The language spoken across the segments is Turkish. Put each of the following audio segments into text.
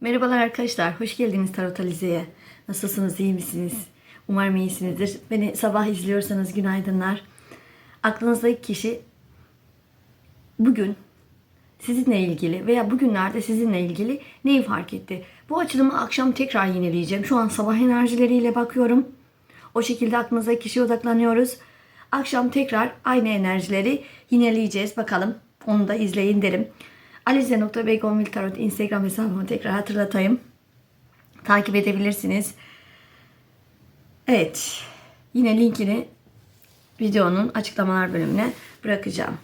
Merhabalar arkadaşlar, hoş geldiniz Tarot Alize'ye. Nasılsınız, iyi misiniz? Umarım iyisinizdir. Beni sabah izliyorsanız günaydınlar. Aklınızdaki kişi bugün sizinle ilgili veya bugünlerde sizinle ilgili neyi fark etti? Bu açılımı akşam tekrar yineleyeceğim. Şu an sabah enerjileriyle bakıyorum. O şekilde aklınızdaki kişiye odaklanıyoruz. Akşam tekrar aynı enerjileri yineleyeceğiz. Bakalım onu da izleyin derim. Alize.begonvil Tarot Instagram hesabımı tekrar hatırlatayım. Takip edebilirsiniz. Evet. Yine linkini videonun açıklamalar bölümüne bırakacağım.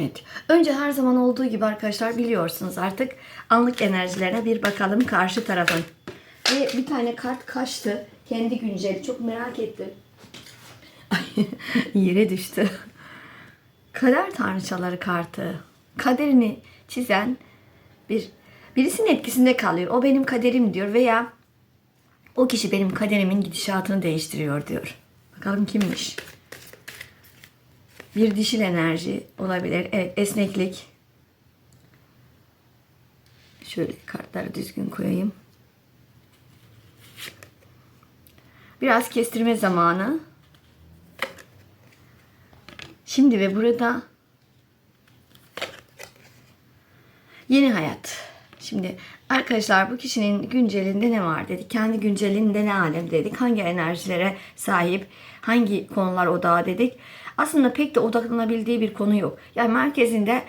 Evet. Önce her zaman olduğu gibi arkadaşlar biliyorsunuz artık anlık enerjilerine bir bakalım karşı tarafın. Ve bir tane kart kaçtı. Kendi günceli. Çok merak ettim. Yere düştü. Kader tanrıçaları kartı. Kaderini çizen bir birisinin etkisinde kalıyor. O benim kaderim diyor veya o kişi benim kaderimin gidişatını değiştiriyor diyor. Bakalım kimmiş? Bir dişil enerji olabilir. Evet, esneklik. Şöyle kartları düzgün koyayım. Biraz kestirme zamanı. Şimdi ve burada yeni hayat. Şimdi arkadaşlar bu kişinin güncelinde ne var dedik. Kendi güncelinde ne alem dedik. Hangi enerjilere sahip, hangi konular odağı dedik. Aslında pek de odaklanabildiği bir konu yok. Yani merkezinde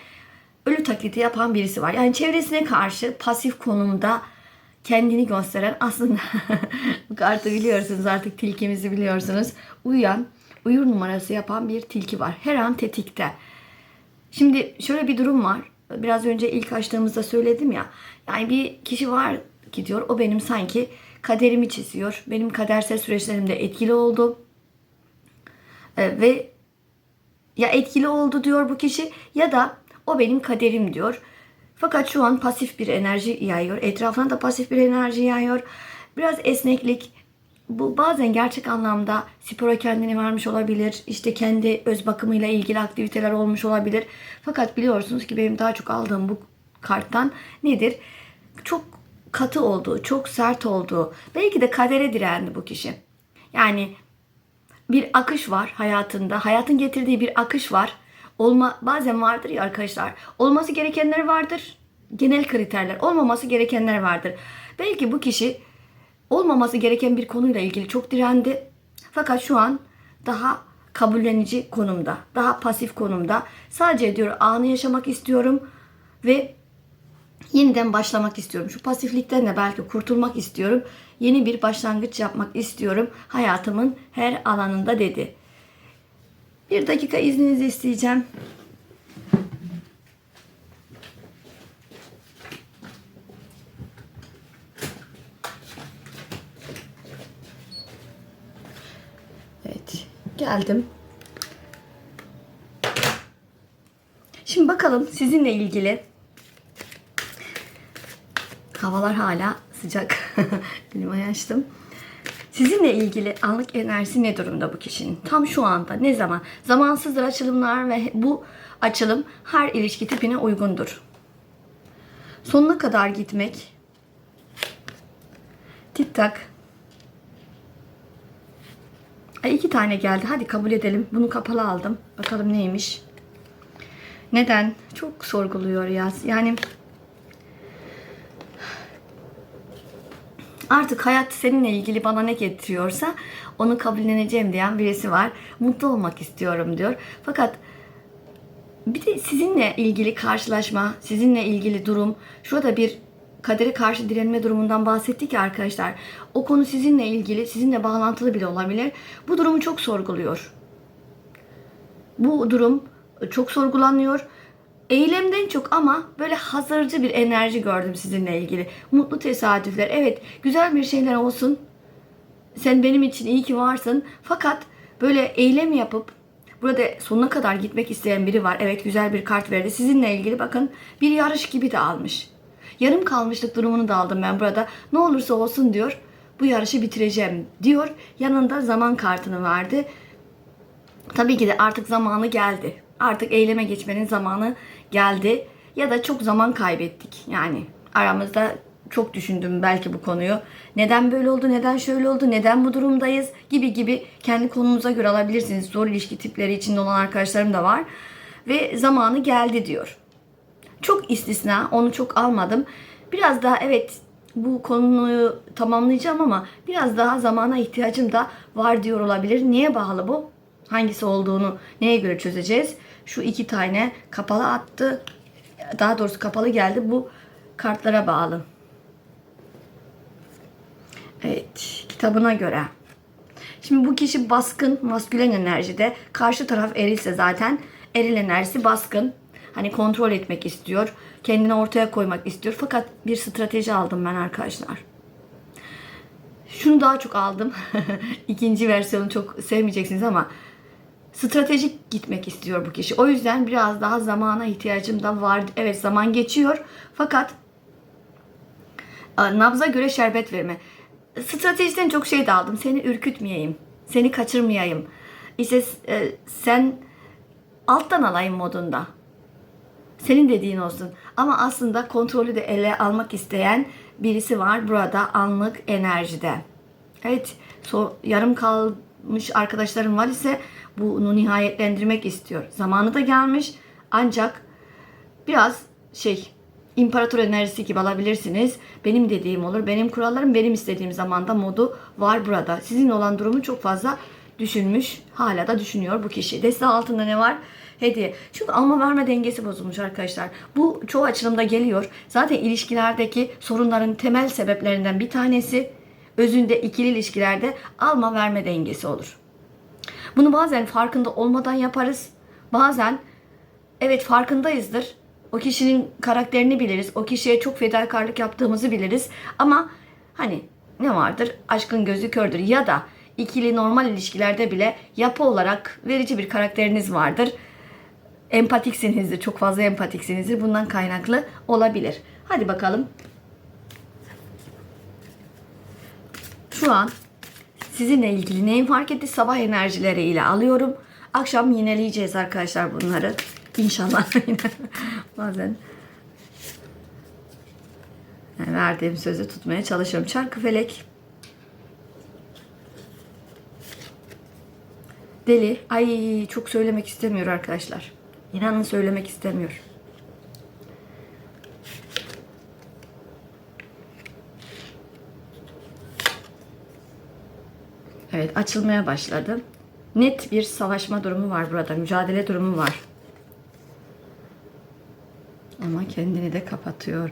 ölü taklidi yapan birisi var. Yani çevresine karşı pasif konumda kendini gösteren aslında kartı biliyorsunuz artık tilkimizi biliyorsunuz. Uyuyan, uyur numarası yapan bir tilki var. Her an tetikte. Şimdi şöyle bir durum var. Biraz önce ilk açtığımızda söyledim ya. Yani bir kişi var ki diyor o benim sanki kaderimi çiziyor. Benim kadersel süreçlerimde etkili oldu. Ee, ve ya etkili oldu diyor bu kişi ya da o benim kaderim diyor. Fakat şu an pasif bir enerji yayıyor. Etrafına da pasif bir enerji yayıyor. Biraz esneklik. Bu bazen gerçek anlamda spora kendini vermiş olabilir. İşte kendi öz bakımıyla ilgili aktiviteler olmuş olabilir. Fakat biliyorsunuz ki benim daha çok aldığım bu karttan nedir? Çok katı olduğu, çok sert olduğu, belki de kadere direndi bu kişi. Yani bir akış var hayatında. Hayatın getirdiği bir akış var. Olma bazen vardır ya arkadaşlar. Olması gerekenler vardır. Genel kriterler. Olmaması gerekenler vardır. Belki bu kişi olmaması gereken bir konuyla ilgili çok direndi. Fakat şu an daha kabullenici konumda. Daha pasif konumda. Sadece diyor anı yaşamak istiyorum ve yeniden başlamak istiyorum. Şu pasiflikten de belki kurtulmak istiyorum. Yeni bir başlangıç yapmak istiyorum hayatımın her alanında dedi. Bir dakika izninizi isteyeceğim. Evet, geldim. Şimdi bakalım sizinle ilgili Havalar hala sıcak. Klimayı açtım. Sizinle ilgili anlık enerjisi ne durumda bu kişinin? Tam şu anda ne zaman? Zamansızdır açılımlar ve bu açılım her ilişki tipine uygundur. Sonuna kadar gitmek. Tik tak. Ay iki tane geldi. Hadi kabul edelim. Bunu kapalı aldım. Bakalım neymiş. Neden? Çok sorguluyor ya. Yani artık hayat seninle ilgili bana ne getiriyorsa onu kabulleneceğim diyen birisi var. Mutlu olmak istiyorum diyor. Fakat bir de sizinle ilgili karşılaşma, sizinle ilgili durum, şurada bir kadere karşı direnme durumundan bahsettik ya arkadaşlar. O konu sizinle ilgili, sizinle bağlantılı bile olabilir. Bu durumu çok sorguluyor. Bu durum çok sorgulanıyor. Eylemden çok ama böyle hazırcı bir enerji gördüm sizinle ilgili. Mutlu tesadüfler. Evet güzel bir şeyler olsun. Sen benim için iyi ki varsın. Fakat böyle eylem yapıp Burada sonuna kadar gitmek isteyen biri var. Evet güzel bir kart verdi. Sizinle ilgili bakın bir yarış gibi de almış. Yarım kalmışlık durumunu da aldım ben burada. Ne olursa olsun diyor. Bu yarışı bitireceğim diyor. Yanında zaman kartını verdi. Tabii ki de artık zamanı geldi. Artık eyleme geçmenin zamanı geldi. Ya da çok zaman kaybettik. Yani aramızda çok düşündüm belki bu konuyu. Neden böyle oldu, neden şöyle oldu, neden bu durumdayız gibi gibi kendi konunuza göre alabilirsiniz. Zor ilişki tipleri içinde olan arkadaşlarım da var. Ve zamanı geldi diyor. Çok istisna, onu çok almadım. Biraz daha evet bu konuyu tamamlayacağım ama biraz daha zamana ihtiyacım da var diyor olabilir. Niye bağlı bu? Hangisi olduğunu neye göre çözeceğiz? Şu iki tane kapalı attı. Daha doğrusu kapalı geldi. Bu kartlara bağlı. Evet, kitabına göre. Şimdi bu kişi baskın, maskülen enerjide. Karşı taraf erilse zaten eril enerjisi baskın. Hani kontrol etmek istiyor. Kendini ortaya koymak istiyor. Fakat bir strateji aldım ben arkadaşlar. Şunu daha çok aldım. İkinci versiyonu çok sevmeyeceksiniz ama stratejik gitmek istiyor bu kişi. O yüzden biraz daha zamana ihtiyacım da var. Evet zaman geçiyor. Fakat e, nabza göre şerbet verme. Stratejiden çok şey de aldım. Seni ürkütmeyeyim. Seni kaçırmayayım. İşte e, sen alttan alayım modunda. Senin dediğin olsun. Ama aslında kontrolü de ele almak isteyen birisi var burada anlık enerjide. Evet, so, yarım kalmış arkadaşlarım var ise bunu nihayetlendirmek istiyor. Zamanı da gelmiş ancak biraz şey imparator enerjisi gibi alabilirsiniz. Benim dediğim olur. Benim kurallarım benim istediğim zamanda modu var burada. Sizin olan durumu çok fazla düşünmüş. Hala da düşünüyor bu kişi. Deste altında ne var? Hediye. Çünkü alma verme dengesi bozulmuş arkadaşlar. Bu çoğu açılımda geliyor. Zaten ilişkilerdeki sorunların temel sebeplerinden bir tanesi özünde ikili ilişkilerde alma verme dengesi olur. Bunu bazen farkında olmadan yaparız. Bazen evet farkındayızdır. O kişinin karakterini biliriz. O kişiye çok fedakarlık yaptığımızı biliriz. Ama hani ne vardır? Aşkın gözü kördür. Ya da ikili normal ilişkilerde bile yapı olarak verici bir karakteriniz vardır. Empatiksinizdir. Çok fazla empatiksinizdir. Bundan kaynaklı olabilir. Hadi bakalım. Şu an sizinle ilgili neyin fark etti? Sabah enerjileriyle alıyorum. Akşam yineleyeceğiz arkadaşlar bunları. İnşallah. Bazen yani verdiğim sözü tutmaya çalışıyorum. Çarkı felek. Deli. Ay çok söylemek istemiyor arkadaşlar. İnanın söylemek istemiyor. Evet açılmaya başladı. Net bir savaşma durumu var burada. Mücadele durumu var. Ama kendini de kapatıyor.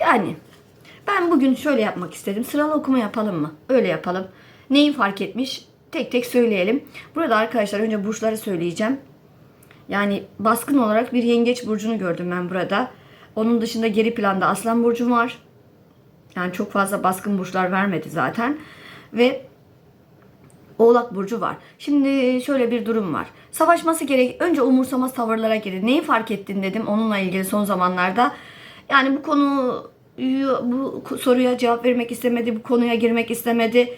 Yani ben bugün şöyle yapmak istedim. Sıralı okuma yapalım mı? Öyle yapalım. Neyi fark etmiş? Tek tek söyleyelim. Burada arkadaşlar önce burçları söyleyeceğim. Yani baskın olarak bir yengeç burcunu gördüm ben burada. Onun dışında geri planda aslan burcum var. Yani çok fazla baskın burçlar vermedi zaten. Ve Oğlak burcu var. Şimdi şöyle bir durum var. Savaşması gerek. Önce umursamaz tavırlara girin. Neyi fark ettin dedim onunla ilgili son zamanlarda. Yani bu konu bu soruya cevap vermek istemedi. Bu konuya girmek istemedi.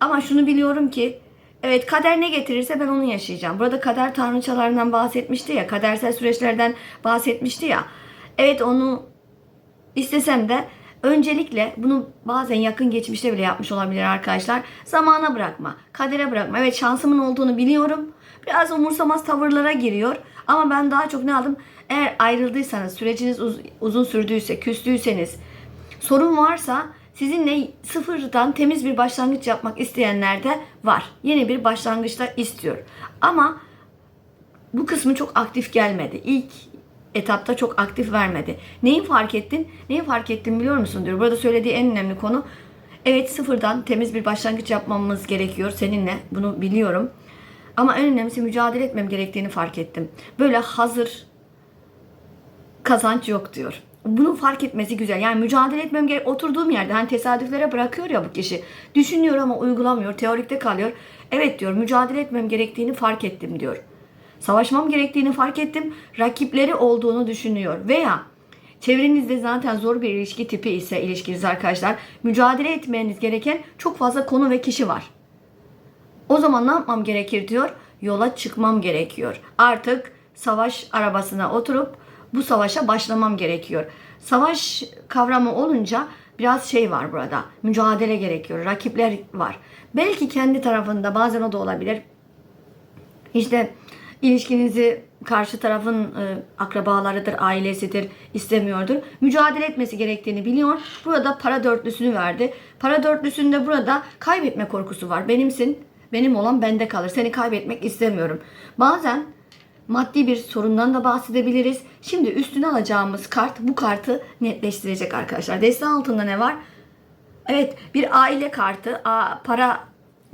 Ama şunu biliyorum ki Evet kader ne getirirse ben onu yaşayacağım. Burada kader tanrıçalarından bahsetmişti ya. Kadersel süreçlerden bahsetmişti ya. Evet onu istesem de Öncelikle bunu bazen yakın geçmişte bile yapmış olabilir arkadaşlar. Zamana bırakma, kadere bırakma. Evet şansımın olduğunu biliyorum. Biraz umursamaz tavırlara giriyor. Ama ben daha çok ne aldım? Eğer ayrıldıysanız, süreciniz uz- uzun sürdüyse, küstüyseniz, sorun varsa sizinle sıfırdan temiz bir başlangıç yapmak isteyenler de var. Yeni bir başlangıçta istiyor. Ama bu kısmı çok aktif gelmedi. İlk etapta çok aktif vermedi. Neyi fark ettin? Neyi fark ettin biliyor musun diyor. Burada söylediği en önemli konu evet sıfırdan temiz bir başlangıç yapmamız gerekiyor seninle. Bunu biliyorum. Ama en önemlisi mücadele etmem gerektiğini fark ettim. Böyle hazır kazanç yok diyor. Bunu fark etmesi güzel. Yani mücadele etmem gerek. Oturduğum yerde hani tesadüflere bırakıyor ya bu kişi. Düşünüyor ama uygulamıyor. Teorikte kalıyor. Evet diyor mücadele etmem gerektiğini fark ettim diyor. Savaşmam gerektiğini fark ettim. Rakipleri olduğunu düşünüyor. Veya çevrenizde zaten zor bir ilişki tipi ise ilişkiniz arkadaşlar mücadele etmeniz gereken çok fazla konu ve kişi var. O zaman ne yapmam gerekir diyor. Yola çıkmam gerekiyor. Artık savaş arabasına oturup bu savaşa başlamam gerekiyor. Savaş kavramı olunca biraz şey var burada. Mücadele gerekiyor. Rakipler var. Belki kendi tarafında bazen o da olabilir. İşte ilişkinizi karşı tarafın e, akrabalarıdır, ailesidir, istemiyordur. Mücadele etmesi gerektiğini biliyor. Burada para dörtlüsünü verdi. Para dörtlüsünde burada kaybetme korkusu var. Benimsin, benim olan bende kalır. Seni kaybetmek istemiyorum. Bazen maddi bir sorundan da bahsedebiliriz. Şimdi üstüne alacağımız kart bu kartı netleştirecek arkadaşlar. Deste altında ne var? Evet bir aile kartı. Para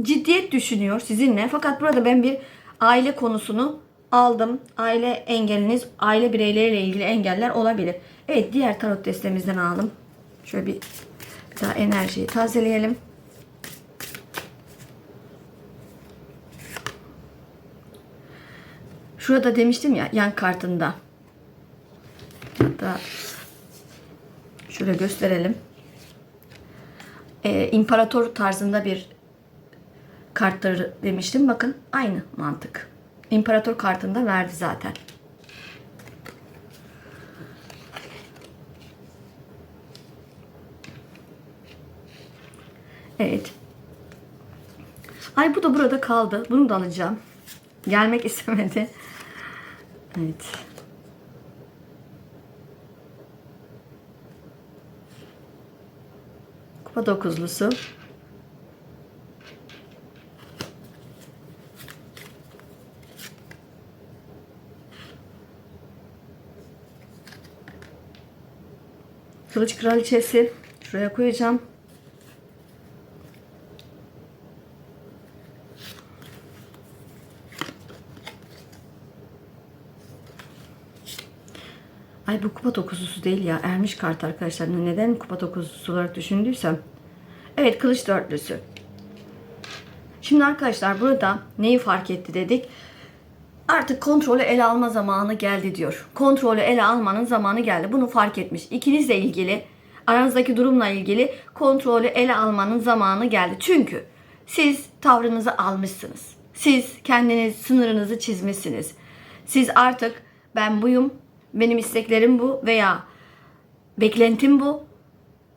ciddiyet düşünüyor sizinle. Fakat burada ben bir aile konusunu aldım. Aile engeliniz, aile bireyleriyle ilgili engeller olabilir. Evet diğer tarot destemizden aldım. Şöyle bir, bir daha enerjiyi tazeleyelim. Şurada demiştim ya yan kartında. Hatta şöyle gösterelim. Ee, imparator tarzında bir kartları demiştim. Bakın aynı mantık. İmparator kartında verdi zaten. Evet. Ay bu da burada kaldı. Bunu da alacağım. Gelmek istemedi. Evet. Kupa dokuzlusu. Kılıç kraliçesi. Şuraya koyacağım. Ay bu kupa dokuzusu değil ya. Ermiş kart arkadaşlar. Neden kupa dokuzusu olarak düşündüysem. Evet kılıç dörtlüsü. Şimdi arkadaşlar burada neyi fark etti dedik. Artık kontrolü ele alma zamanı geldi diyor. Kontrolü ele almanın zamanı geldi. Bunu fark etmiş. İkinizle ilgili, aranızdaki durumla ilgili kontrolü ele almanın zamanı geldi. Çünkü siz tavrınızı almışsınız. Siz kendiniz sınırınızı çizmişsiniz. Siz artık ben buyum, benim isteklerim bu veya beklentim bu.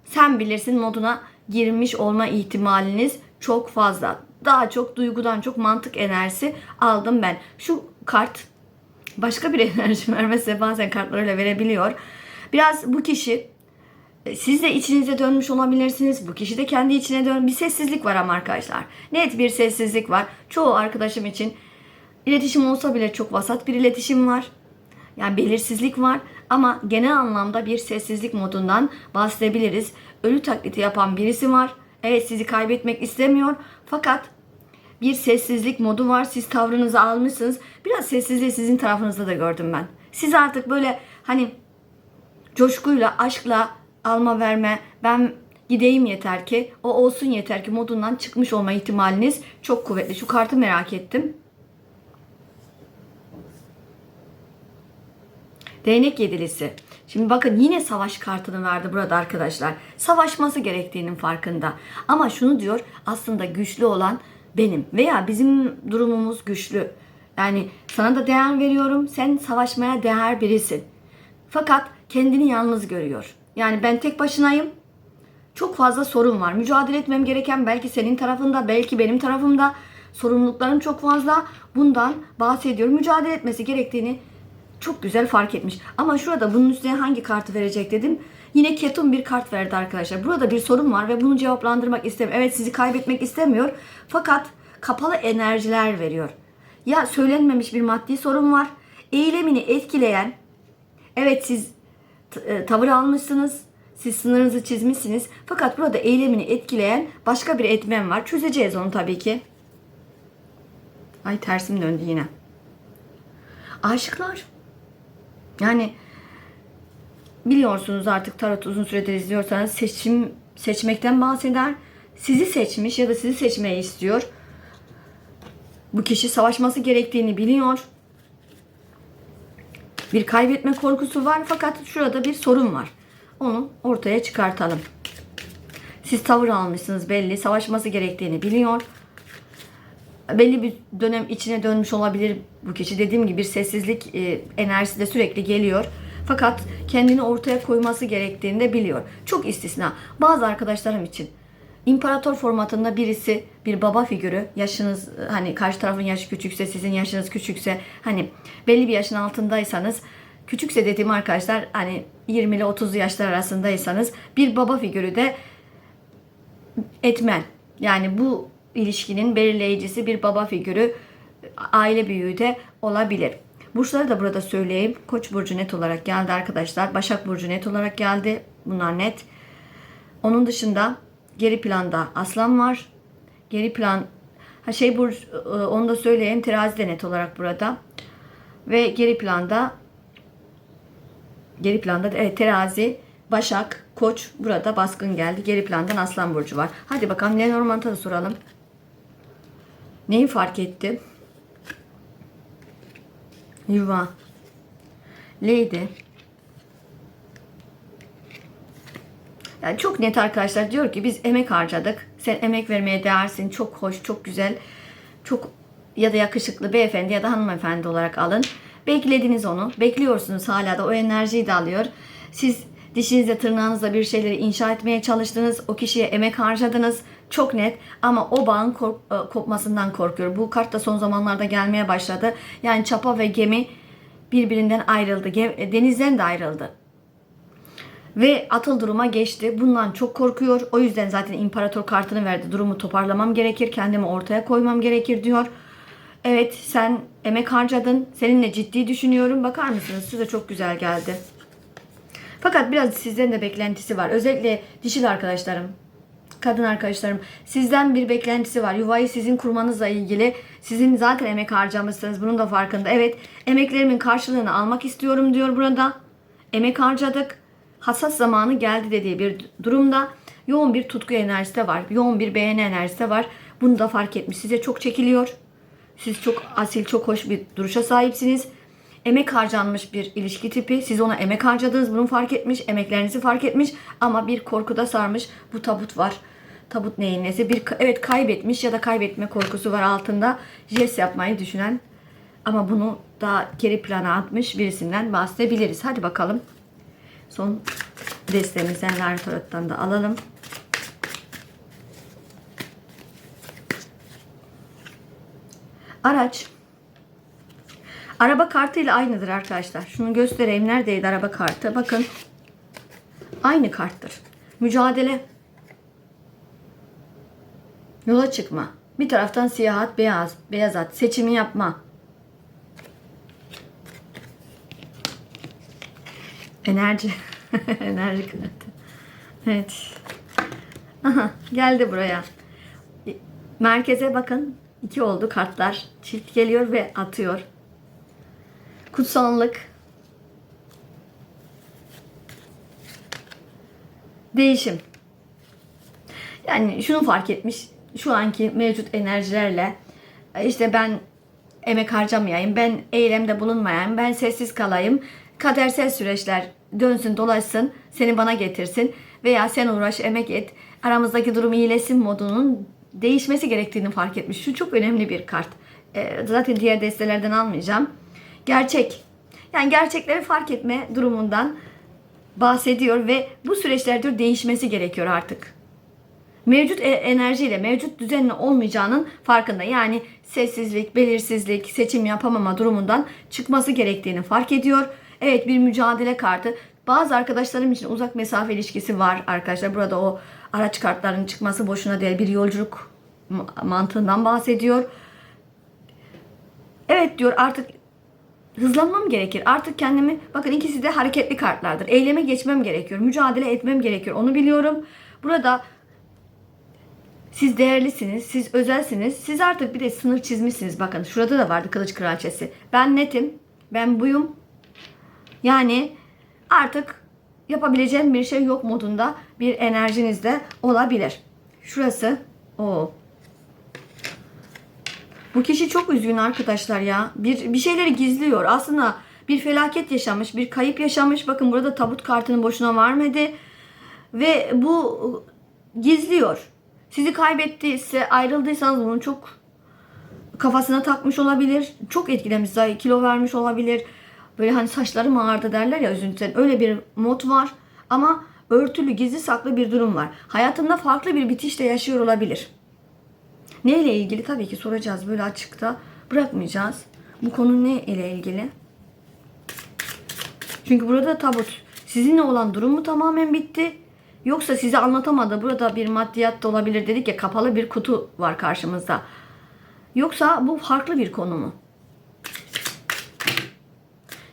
Sen bilirsin moduna girmiş olma ihtimaliniz çok fazla. Daha çok duygudan çok mantık enerjisi aldım ben. Şu kart başka bir enerji vermezse bazen kartlar öyle verebiliyor. Biraz bu kişi e, siz de içinize dönmüş olabilirsiniz. Bu kişi de kendi içine dön. Bir sessizlik var ama arkadaşlar. Net bir sessizlik var. Çoğu arkadaşım için iletişim olsa bile çok vasat bir iletişim var. Yani belirsizlik var ama genel anlamda bir sessizlik modundan bahsedebiliriz. Ölü taklidi yapan birisi var. Evet sizi kaybetmek istemiyor fakat bir sessizlik modu var. Siz tavrınızı almışsınız. Biraz sessizliği sizin tarafınızda da gördüm ben. Siz artık böyle hani coşkuyla, aşkla alma verme, ben gideyim yeter ki, o olsun yeter ki modundan çıkmış olma ihtimaliniz çok kuvvetli. Şu kartı merak ettim. Değnek yedilisi. Şimdi bakın yine savaş kartını verdi burada arkadaşlar. Savaşması gerektiğinin farkında. Ama şunu diyor aslında güçlü olan benim veya bizim durumumuz güçlü. Yani sana da değer veriyorum. Sen savaşmaya değer birisin. Fakat kendini yalnız görüyor. Yani ben tek başınayım. Çok fazla sorun var. Mücadele etmem gereken belki senin tarafında, belki benim tarafımda. Sorumluluklarım çok fazla. Bundan bahsediyor. Mücadele etmesi gerektiğini çok güzel fark etmiş. Ama şurada bunun üstüne hangi kartı verecek dedim. Yine ketum bir kart verdi arkadaşlar. Burada bir sorun var ve bunu cevaplandırmak istemiyor. Evet sizi kaybetmek istemiyor. Fakat kapalı enerjiler veriyor. Ya söylenmemiş bir maddi sorun var. Eylemini etkileyen evet siz e, tavır almışsınız. Siz sınırınızı çizmişsiniz. Fakat burada eylemini etkileyen başka bir etmen var. Çözeceğiz onu tabii ki. Ay tersim döndü yine. Aşıklar. Yani biliyorsunuz artık tarot uzun süredir izliyorsanız seçim seçmekten bahseder. Sizi seçmiş ya da sizi seçmeyi istiyor. Bu kişi savaşması gerektiğini biliyor. Bir kaybetme korkusu var fakat şurada bir sorun var. Onu ortaya çıkartalım. Siz tavır almışsınız belli. Savaşması gerektiğini biliyor. Belli bir dönem içine dönmüş olabilir bu kişi. Dediğim gibi bir sessizlik e, enerjisi de sürekli geliyor. Fakat kendini ortaya koyması gerektiğini de biliyor. Çok istisna. Bazı arkadaşlarım için imparator formatında birisi bir baba figürü yaşınız hani karşı tarafın yaşı küçükse sizin yaşınız küçükse hani belli bir yaşın altındaysanız küçükse dediğim arkadaşlar hani 20 ile 30 yaşlar arasındaysanız bir baba figürü de etmen. Yani bu ilişkinin belirleyicisi bir baba figürü, aile büyüğü de olabilir. Burçları da burada söyleyeyim. Koç burcu net olarak geldi arkadaşlar. Başak burcu net olarak geldi. Bunlar net. Onun dışında geri planda Aslan var. Geri plan ha şey burç e, onu da söyleyeyim. Terazi de net olarak burada. Ve geri planda Geri planda evet, terazi, başak, koç burada baskın geldi. Geri plandan aslan burcu var. Hadi bakalım Lenormand'a da soralım. Neyi fark etti? Yuva. Lady. Yani çok net arkadaşlar diyor ki biz emek harcadık. Sen emek vermeye değersin. Çok hoş, çok güzel. Çok ya da yakışıklı beyefendi ya da hanımefendi olarak alın. Beklediniz onu. Bekliyorsunuz hala da o enerjiyi de alıyor. Siz dişinizle tırnağınızla bir şeyleri inşa etmeye çalıştınız. O kişiye emek harcadınız. Çok net ama o bağın kork- e, kopmasından korkuyor. Bu kart da son zamanlarda gelmeye başladı. Yani çapa ve gemi birbirinden ayrıldı. Ge- Denizden de ayrıldı. Ve atıl duruma geçti. Bundan çok korkuyor. O yüzden zaten imparator kartını verdi. Durumu toparlamam gerekir. Kendimi ortaya koymam gerekir diyor. Evet sen emek harcadın. Seninle ciddi düşünüyorum. Bakar mısınız? Size çok güzel geldi. Fakat biraz sizden de beklentisi var. Özellikle dişil arkadaşlarım, kadın arkadaşlarım sizden bir beklentisi var. Yuvayı sizin kurmanızla ilgili. Sizin zaten emek harcamışsınız. Bunun da farkında. Evet emeklerimin karşılığını almak istiyorum diyor burada. Emek harcadık. Hassas zamanı geldi dediği bir durumda. Yoğun bir tutku enerjisi de var. Yoğun bir beğeni enerjisi de var. Bunu da fark etmiş. Size çok çekiliyor. Siz çok asil, çok hoş bir duruşa sahipsiniz. Emek harcanmış bir ilişki tipi. Siz ona emek harcadınız. Bunu fark etmiş. Emeklerinizi fark etmiş. Ama bir korkuda sarmış. Bu tabut var. Tabut neyin nesi? Bir, evet kaybetmiş ya da kaybetme korkusu var altında. Jest yapmayı düşünen. Ama bunu daha geri plana atmış birisinden bahsedebiliriz. Hadi bakalım. Son destemizden Lar Tarot'tan da alalım. Araç. Araba kartıyla aynıdır arkadaşlar. Şunu göstereyim. Neredeydi araba kartı? Bakın. Aynı karttır. Mücadele. Yola çıkma. Bir taraftan siyahat, beyaz, beyaz at. Seçimi yapma. Enerji. Enerji kartı. Evet. Aha, geldi buraya. Merkeze bakın. İki oldu kartlar. Çift geliyor ve atıyor. Kutsallık. Değişim. Yani şunu fark etmiş. Şu anki mevcut enerjilerle işte ben emek harcamayayım, ben eylemde bulunmayayım, ben sessiz kalayım. Kadersel süreçler dönsün dolaşsın, seni bana getirsin veya sen uğraş emek et, aramızdaki durum iyileşsin modunun değişmesi gerektiğini fark etmiş. Şu çok önemli bir kart. Ee, zaten diğer destelerden almayacağım. Gerçek. Yani gerçekleri fark etme durumundan bahsediyor ve bu süreçlerde değişmesi gerekiyor artık. Mevcut e- enerjiyle, mevcut düzenle olmayacağının farkında. Yani sessizlik, belirsizlik, seçim yapamama durumundan çıkması gerektiğini fark ediyor. Evet bir mücadele kartı. Bazı arkadaşlarım için uzak mesafe ilişkisi var arkadaşlar. Burada o araç kartlarının çıkması boşuna değil. Bir yolculuk mantığından bahsediyor. Evet diyor artık hızlanmam gerekir. Artık kendimi bakın ikisi de hareketli kartlardır. Eyleme geçmem gerekiyor. Mücadele etmem gerekiyor. Onu biliyorum. Burada siz değerlisiniz, siz özelsiniz. Siz artık bir de sınır çizmişsiniz. Bakın şurada da vardı kılıç kraliçesi. Ben netim, ben buyum. Yani artık yapabileceğim bir şey yok modunda bir enerjiniz de olabilir. Şurası o. Bu kişi çok üzgün arkadaşlar ya. Bir bir şeyleri gizliyor. Aslında bir felaket yaşamış, bir kayıp yaşamış. Bakın burada tabut kartının boşuna vermedi. Ve bu gizliyor. Sizi kaybettiyse, ayrıldıysanız bunu çok kafasına takmış olabilir. Çok etkilemiş, kilo vermiş olabilir. Böyle hani saçlarım ağardı derler ya üzüntüden. Öyle bir mod var. Ama örtülü, gizli saklı bir durum var. Hayatında farklı bir bitişle yaşıyor olabilir. Neyle ilgili tabii ki soracağız böyle açıkta. Bırakmayacağız. Bu konu ne ile ilgili? Çünkü burada tabut. Sizinle olan durum mu tamamen bitti? Yoksa size anlatamadı. Burada bir maddiyat da olabilir dedik ya kapalı bir kutu var karşımızda. Yoksa bu farklı bir konu mu?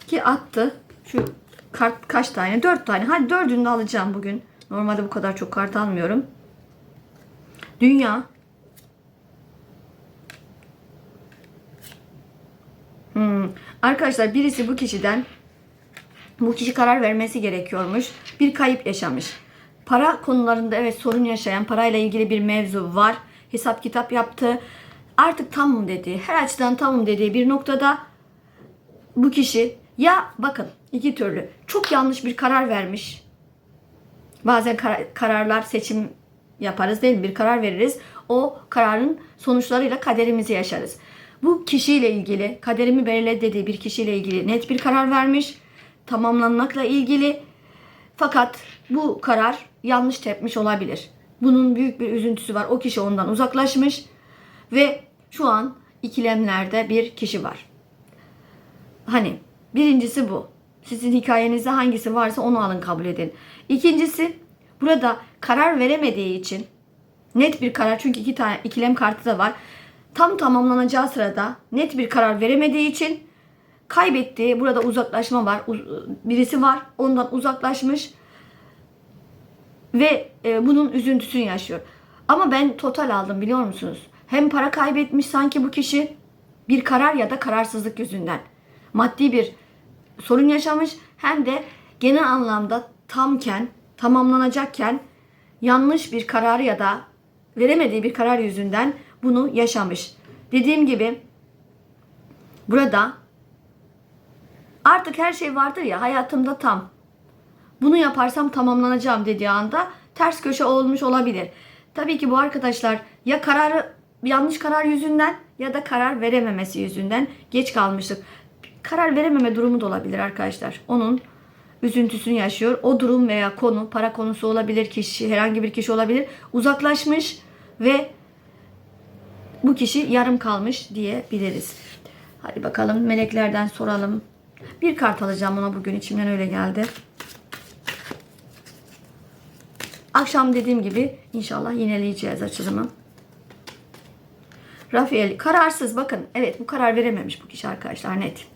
Ki attı. Şu kart kaç tane? Dört tane. Hadi dördünü de alacağım bugün. Normalde bu kadar çok kart almıyorum. Dünya. Hmm. Arkadaşlar birisi bu kişiden bu kişi karar vermesi gerekiyormuş. Bir kayıp yaşamış. Para konularında evet sorun yaşayan, parayla ilgili bir mevzu var. Hesap kitap yaptı. Artık tamam dediği, her açıdan tamam dediği bir noktada bu kişi ya bakın iki türlü çok yanlış bir karar vermiş. Bazen kar- kararlar seçim yaparız değil mi? Bir karar veririz. O kararın sonuçlarıyla kaderimizi yaşarız. Bu kişiyle ilgili, kaderimi belirle dediği bir kişiyle ilgili net bir karar vermiş. Tamamlanmakla ilgili. Fakat bu karar yanlış tepmiş olabilir. Bunun büyük bir üzüntüsü var. O kişi ondan uzaklaşmış ve şu an ikilemlerde bir kişi var. Hani birincisi bu. Sizin hikayenizde hangisi varsa onu alın kabul edin. İkincisi burada karar veremediği için net bir karar çünkü iki tane ikilem kartı da var. Tam tamamlanacağı sırada net bir karar veremediği için kaybettiği burada uzaklaşma var. Birisi var ondan uzaklaşmış ve e, bunun üzüntüsünü yaşıyor. Ama ben total aldım biliyor musunuz? Hem para kaybetmiş sanki bu kişi bir karar ya da kararsızlık yüzünden. Maddi bir sorun yaşamış hem de genel anlamda tamken, tamamlanacakken yanlış bir kararı ya da veremediği bir karar yüzünden bunu yaşamış. Dediğim gibi burada artık her şey vardır ya hayatımda tam. Bunu yaparsam tamamlanacağım dediği anda ters köşe olmuş olabilir. Tabii ki bu arkadaşlar ya kararı yanlış karar yüzünden ya da karar verememesi yüzünden geç kalmıştık. Karar verememe durumu da olabilir arkadaşlar. Onun üzüntüsünü yaşıyor. O durum veya konu, para konusu olabilir, kişi, herhangi bir kişi olabilir. Uzaklaşmış ve bu kişi yarım kalmış diyebiliriz. Hadi bakalım meleklerden soralım. Bir kart alacağım ona bugün içimden öyle geldi. Akşam dediğim gibi inşallah yineleyeceğiz açılımı. Rafael kararsız bakın evet bu karar verememiş bu kişi arkadaşlar net.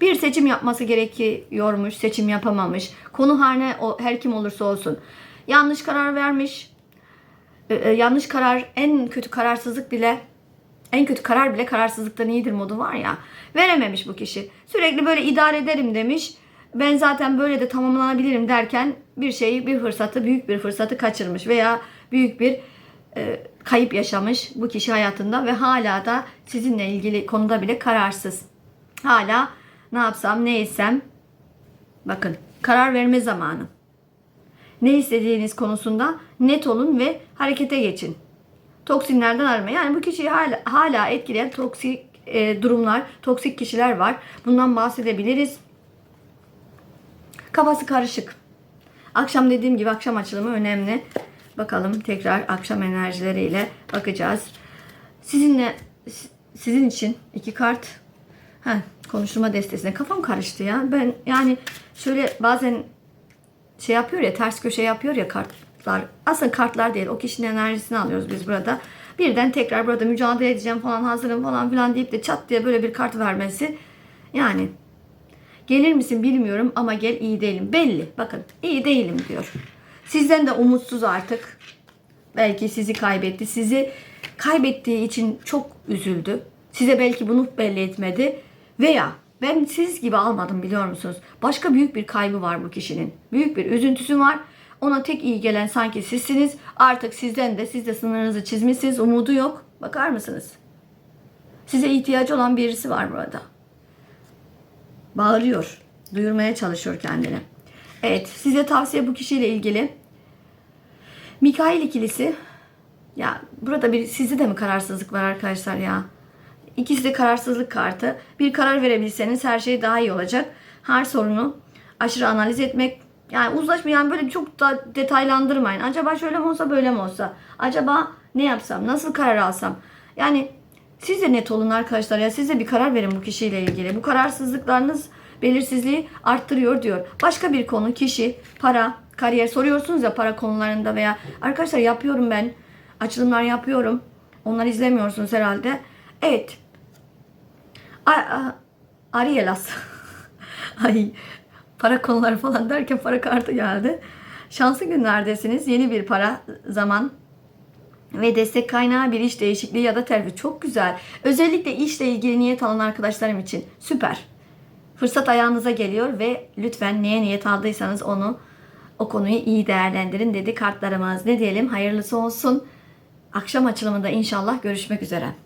Bir seçim yapması gerekiyormuş seçim yapamamış. Konu her ne her kim olursa olsun. Yanlış karar vermiş. Ee, yanlış karar en kötü kararsızlık bile en kötü karar bile kararsızlıktan iyidir modu var ya. Verememiş bu kişi. Sürekli böyle idare ederim demiş. Ben zaten böyle de tamamlanabilirim derken bir şeyi, bir fırsatı, büyük bir fırsatı kaçırmış veya büyük bir e, kayıp yaşamış bu kişi hayatında ve hala da sizinle ilgili konuda bile kararsız. Hala ne yapsam, ne etsem bakın karar verme zamanı. Ne istediğiniz konusunda net olun ve harekete geçin. Toksinlerden arınma. Yani bu kişiyi hala, hala etkileyen toksik e, durumlar, toksik kişiler var. Bundan bahsedebiliriz. Kafası karışık. Akşam dediğim gibi akşam açılımı önemli. Bakalım tekrar akşam enerjileriyle bakacağız. Sizinle sizin için iki kart. Heh, konuşturma destesine kafam karıştı ya. Ben yani şöyle bazen şey yapıyor ya ters köşe yapıyor ya kartlar. Aslında kartlar değil. O kişinin enerjisini alıyoruz biz burada. Birden tekrar burada mücadele edeceğim falan hazırım falan filan deyip de çat diye böyle bir kart vermesi. Yani Gelir misin bilmiyorum ama gel iyi değilim. Belli. Bakın iyi değilim diyor. Sizden de umutsuz artık. Belki sizi kaybetti. Sizi kaybettiği için çok üzüldü. Size belki bunu belli etmedi. Veya ben siz gibi almadım biliyor musunuz? Başka büyük bir kaybı var bu kişinin. Büyük bir üzüntüsü var. Ona tek iyi gelen sanki sizsiniz. Artık sizden de siz de sınırınızı çizmişsiniz. Umudu yok. Bakar mısınız? Size ihtiyacı olan birisi var burada bağırıyor. Duyurmaya çalışıyor kendini. Evet size tavsiye bu kişiyle ilgili. Mikail ikilisi. Ya burada bir sizde de mi kararsızlık var arkadaşlar ya? İkisi de kararsızlık kartı. Bir karar verebilseniz her şey daha iyi olacak. Her sorunu aşırı analiz etmek yani uzlaşma yani böyle çok da detaylandırmayın. Acaba şöyle mi olsa böyle mi olsa? Acaba ne yapsam? Nasıl karar alsam? Yani siz de net olun arkadaşlar ya. Siz de bir karar verin bu kişiyle ilgili. Bu kararsızlıklarınız belirsizliği arttırıyor diyor. Başka bir konu kişi, para, kariyer soruyorsunuz ya para konularında veya arkadaşlar yapıyorum ben. Açılımlar yapıyorum. Onları izlemiyorsunuz herhalde. Evet. A- Arielas. Ay para konuları falan derken para kartı geldi. Şanslı günlerdesiniz. Yeni bir para zaman ve destek kaynağı bir iş değişikliği ya da terfi. Çok güzel. Özellikle işle ilgili niyet alan arkadaşlarım için süper. Fırsat ayağınıza geliyor ve lütfen neye niyet aldıysanız onu o konuyu iyi değerlendirin dedi kartlarımız. Ne diyelim hayırlısı olsun. Akşam açılımında inşallah görüşmek üzere.